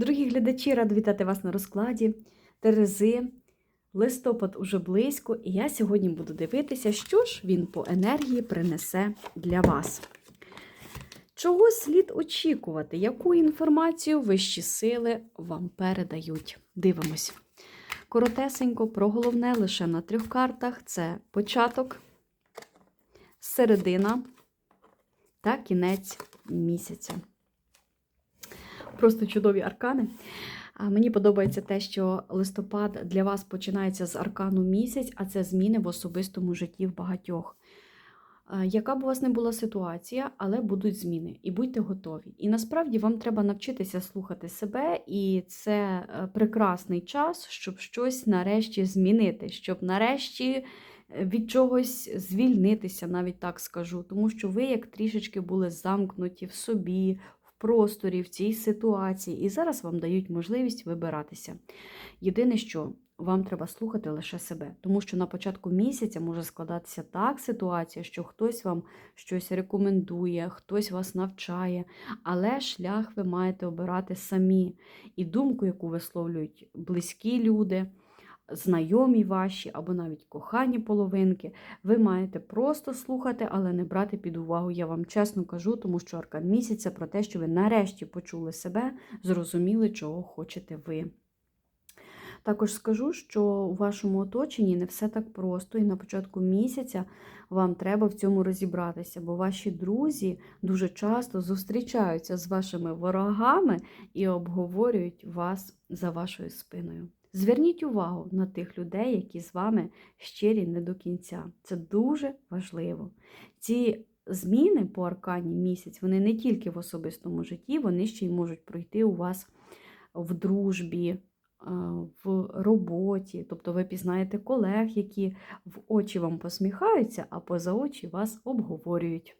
Дорогі глядачі, рада вітати вас на розкладі Терези. Листопад уже близько, і я сьогодні буду дивитися, що ж він по енергії принесе для вас. Чого слід очікувати? Яку інформацію вищі сили вам передають? Дивимось. Коротесенько, про головне лише на трьох картах: це початок, середина та кінець місяця. Просто чудові аркани. Мені подобається те, що листопад для вас починається з аркану місяць, а це зміни в особистому житті в багатьох. Яка б у вас не була ситуація, але будуть зміни, і будьте готові. І насправді вам треба навчитися слухати себе, і це е, прекрасний час, щоб щось нарешті змінити, щоб нарешті е, від чогось звільнитися, навіть так скажу. Тому що ви як трішечки були замкнуті в собі, просторі, в цій ситуації, і зараз вам дають можливість вибиратися. Єдине, що вам треба слухати лише себе, тому що на початку місяця може складатися так ситуація, що хтось вам щось рекомендує, хтось вас навчає, але шлях ви маєте обирати самі. І думку, яку висловлюють близькі люди знайомі ваші або навіть кохані половинки, ви маєте просто слухати, але не брати під увагу. Я вам чесно кажу, тому що аркан місяця про те, що ви нарешті почули себе, зрозуміли, чого хочете ви. Також скажу, що у вашому оточенні не все так просто, і на початку місяця вам треба в цьому розібратися, бо ваші друзі дуже часто зустрічаються з вашими ворогами і обговорюють вас за вашою спиною. Зверніть увагу на тих людей, які з вами щирі не до кінця. Це дуже важливо. Ці зміни по аркані місяць, вони не тільки в особистому житті, вони ще й можуть пройти у вас в дружбі, в роботі. Тобто ви пізнаєте колег, які в очі вам посміхаються, а поза очі вас обговорюють.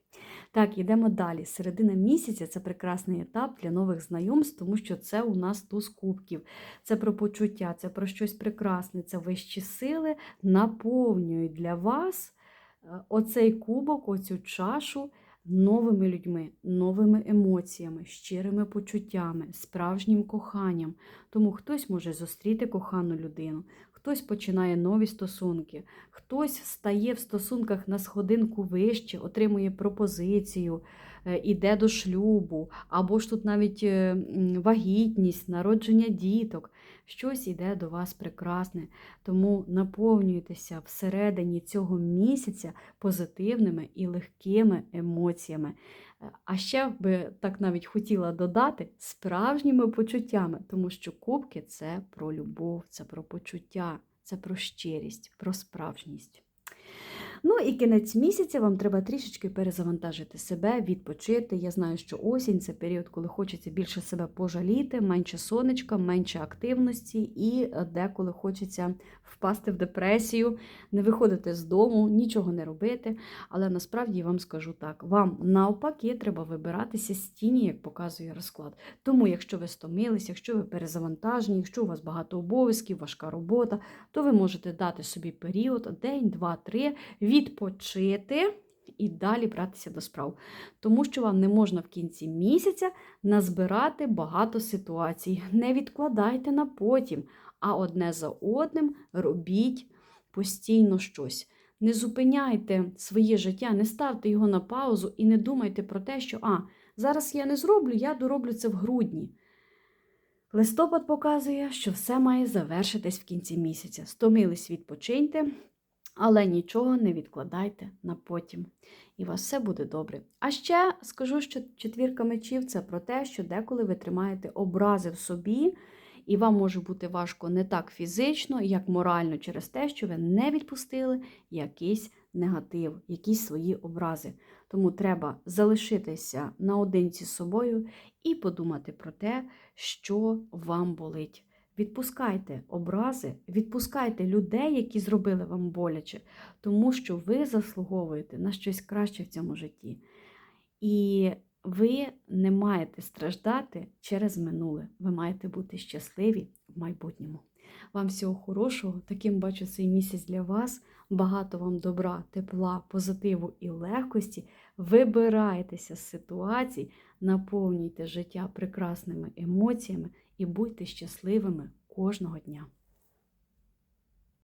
Так, йдемо далі. Середина місяця це прекрасний етап для нових знайомств, тому що це у нас туз кубків. Це про почуття, це про щось прекрасне, це вищі сили наповнюють для вас оцей кубок, оцю чашу. Новими людьми, новими емоціями, щирими почуттями, справжнім коханням. Тому хтось може зустріти кохану людину, хтось починає нові стосунки, хтось стає в стосунках на сходинку вище, отримує пропозицію, іде до шлюбу, або ж тут навіть е, вагітність, народження діток. Щось іде до вас прекрасне. Тому наповнюйтеся всередині цього місяця позитивними і легкими емоціями. А ще би так навіть хотіла додати справжніми почуттями, тому що кубки це про любов, це про почуття, це про щирість, про справжність. Ну і кінець місяця вам треба трішечки перезавантажити себе, відпочити. Я знаю, що осінь це період, коли хочеться більше себе пожаліти, менше сонечка, менше активності, і деколи хочеться впасти в депресію, не виходити з дому, нічого не робити. Але насправді вам скажу так: вам навпаки треба вибиратися з тіні, як показує розклад. Тому, якщо ви стомилися, якщо ви перезавантажені, якщо у вас багато обов'язків, важка робота, то ви можете дати собі період, день, два, три відпочити і далі братися до справ. Тому що вам не можна в кінці місяця назбирати багато ситуацій. Не відкладайте на потім, а одне за одним робіть постійно щось. Не зупиняйте своє життя, не ставте його на паузу і не думайте про те, що а, зараз я не зроблю, я дороблю це в грудні. Листопад показує, що все має завершитись в кінці місяця. Стомились, відпочиньте, але нічого не відкладайте на потім. І у вас все буде добре. А ще скажу, що четвірка мечів це про те, що деколи ви тримаєте образи в собі, і вам може бути важко не так фізично, як морально, через те, що ви не відпустили якийсь негатив, якісь свої образи. Тому треба залишитися наодинці з собою і подумати про те, що вам болить. Відпускайте образи, відпускайте людей, які зробили вам боляче, тому що ви заслуговуєте на щось краще в цьому житті. І ви не маєте страждати через минуле. Ви маєте бути щасливі в майбутньому. Вам всього хорошого, таким бачу цей місяць для вас. Багато вам добра, тепла, позитиву і легкості. Вибирайтеся з ситуацій, наповнюйте життя прекрасними емоціями і будьте щасливими кожного дня.